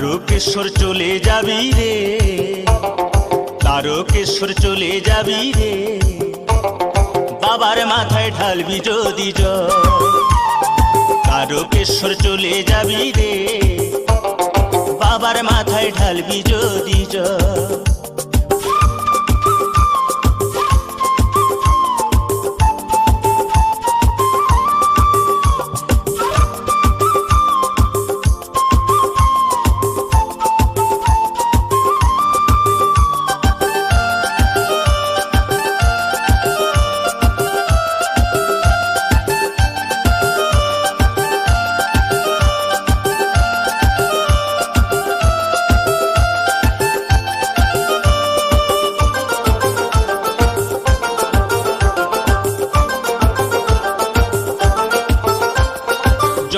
তারকেশ্বর চলে যাবি রে। তারকেশ্বর চলে যাবি রে। বাবার মাথায় ঢালবি যদি জল। তারকেশ্বর চলে যাবি রে। বাবার মাথায় ঢালবি যদি জল।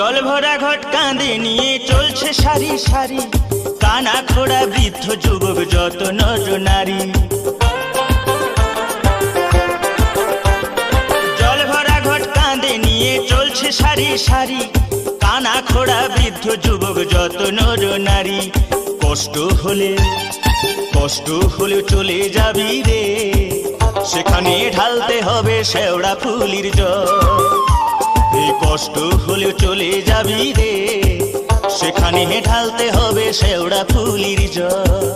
জল ভরা ঘট কাঁদে নিয়ে চলছে সারি সারি। কানা খোড়া বৃদ্ধ যুবক যত নর নারী। জল ভরা ঘট কাঁদে নিয়ে চলছে সারি সারি। কানা খোড়া বৃদ্ধ যুবক যত নর নারী। কষ্ট হলে কষ্ট হলে চলে যাবি রে। সেখানে ঢালতে হবে শেওড়া ফুলির জল। কষ্ট হলে চলে যাবি রে। সেখানে ঢালতে হবে শেওড়া ফুলির জল।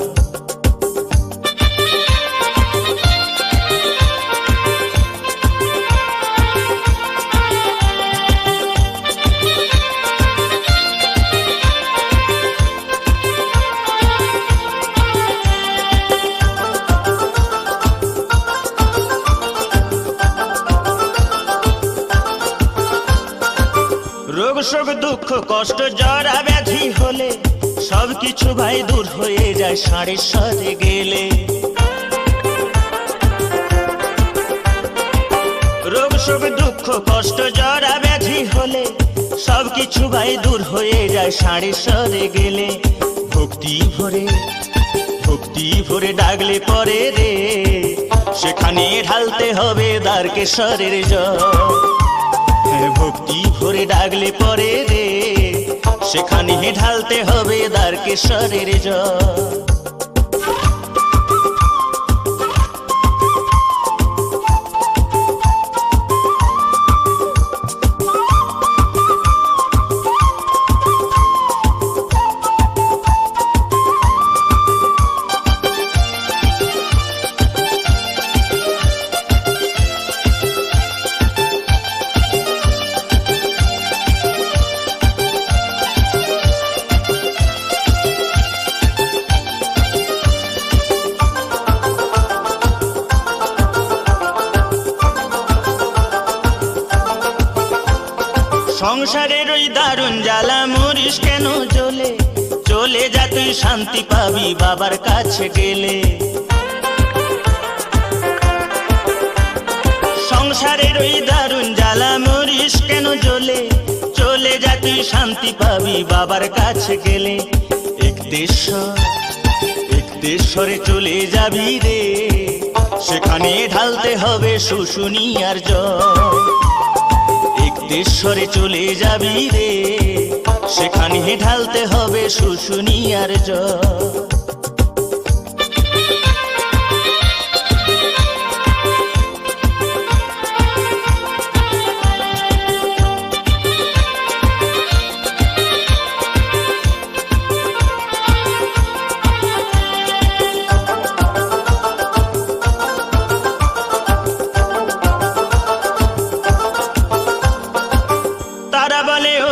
শোক দুঃখ, কষ্ট জরা ব্যাধি হলে সব কিছু ভাই দূর হয়ে যায় সাড়ে সাথে গেলে। রোগ, শোক, দুঃখ, কষ্ট জরা ব্যাধি হলে সব কিছু ভাই দূর হয়ে যায় সাড়ে সাথে গেলে। ভক্তি ভরে ভক্তি ভরে ডাকলে পরে রে। সেখানে ঢালতে হবে দ্বারকেশ্বরের জল ভক্তি ভরে ডাকলে পরে রে। সেখানে ঢালতে হবে দ্বারকেশ্বরের জল। সংসারের ওই দারুণ জ্বালা, মরিস কেন চলে চলে যা তুই, শান্তি পাবি বাবার কাছে গেলে। সংসারের ওই দারুণ জ্বালা, মরিস কেন জ্বলে? চলে যা তুই, শান্তি পাবি বাবার কাছে গেলে। এক দেশ্বর এক দেশ্বরে চলে যাবি রে। সেখানে ঢালতে হবে শুশুনিয়ার জল দেশ্বরে চলে যাবি রে। সেখানে ঢালতে হবে শুশুনিয়ার জল।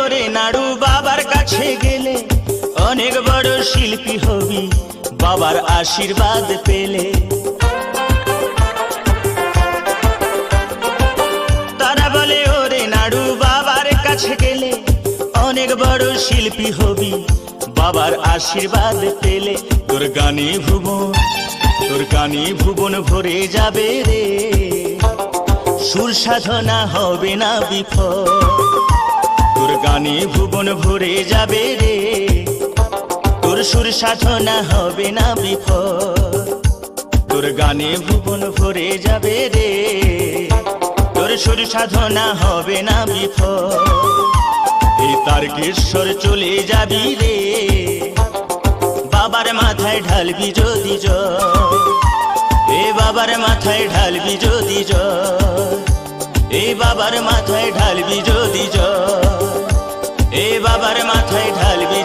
ওরে নাড়ু বাবার কাছে গেলে অনেক বড় শিল্পী হবি, বাবার আশীর্বাদ পেলে। তারা বলে, ওরে নাড়ু বাবার কাছে গেলে অনেক বড় শিল্পী হবি, বাবার আশীর্বাদ পেলে। তোর গানে ভুবন, তোর গানে ভুবন ভরে যাবে রে। সুর সাধনা হবে না বিফল। গানে ভুবন ভরে যাবে রে। তোর সুর সাধনা হবে না বিফল তোর গানে ভুবন ভরে যাবে রে। তোর সুর সাধনা হবে না বিফল এই তারকেশ্বর চলে যাবি রে। বাবার মাথায় ঢালবি যদি এ বাবার মাথায় ঢালবি যদি এই বাবার মাথায় ঢালবি যদি এ মাথায় ঢালবি। যদি